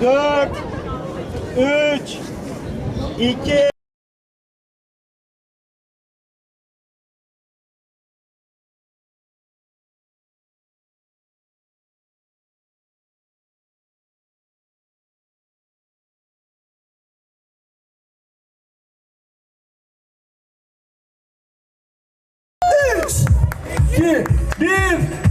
3 2 2 1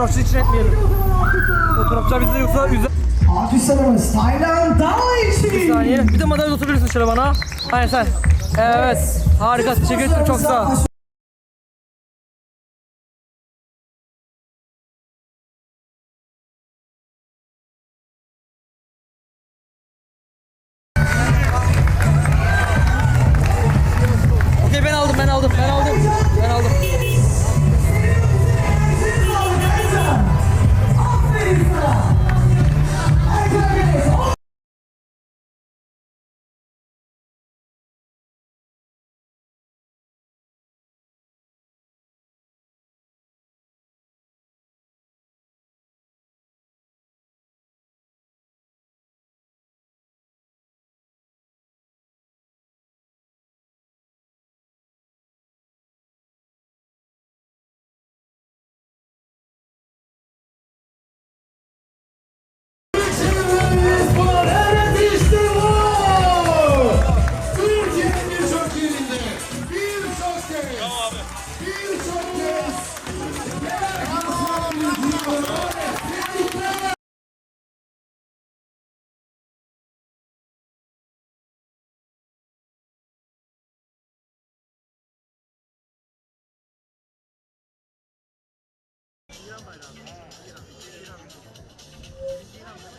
Fotoğrafçı için etmeyelim. Fotoğrafçılar bizi yoksa üzer. Alkışlarımız Taylan Dağ Bir saniye. Bir de madalya oturabilirsin şöyle bana. Aynen sen. Evet. Harika. Teşekkür ederim. Çok sağ ol.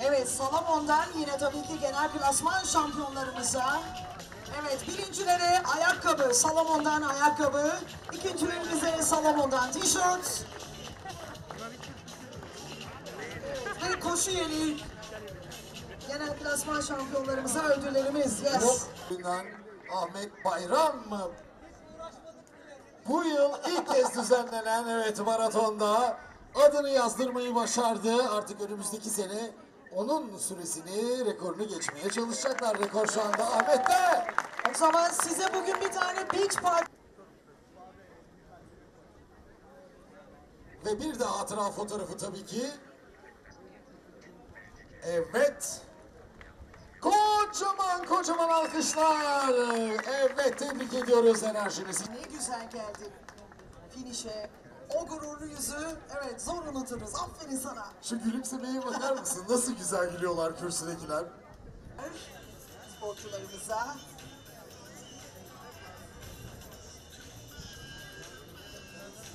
Evet, Salamon'dan yine tabii ki genel klasman şampiyonlarımıza. Evet birincilere ayakkabı, Salamon'dan ayakkabı. İkincilerimize Salamon'dan tişört. Ve koşu yeri genel klasman şampiyonlarımıza ödüllerimiz. Yes. Ahmet Bayram mı? Bu yıl ilk kez düzenlenen evet maratonda adını yazdırmayı başardı. Artık önümüzdeki sene onun süresini, rekorunu geçmeye çalışacaklar. Rekor şu anda Ahmet'te. O zaman size bugün bir tane beach park Ve bir de hatıra fotoğrafı tabii ki. Evet. Kocaman kocaman alkışlar. Evet tebrik ediyoruz enerjinizi. Ne güzel geldi finişe. O gururlu yüzü evet zor unuturuz. Aferin sana. Şu gülümsemeye bakar mısın? Nasıl güzel gülüyorlar kürsüdekiler. Sporcularımıza.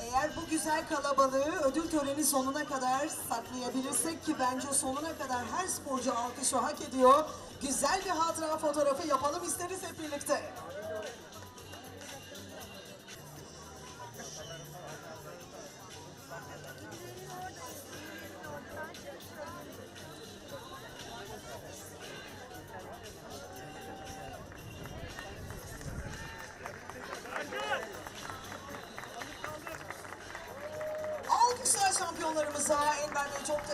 Eğer bu güzel kalabalığı ödül töreni sonuna kadar saklayabilirsek ki bence sonuna kadar her sporcu alkışı hak ediyor. Güzel bir hatıra fotoğrafı yapalım isteriz hep birlikte.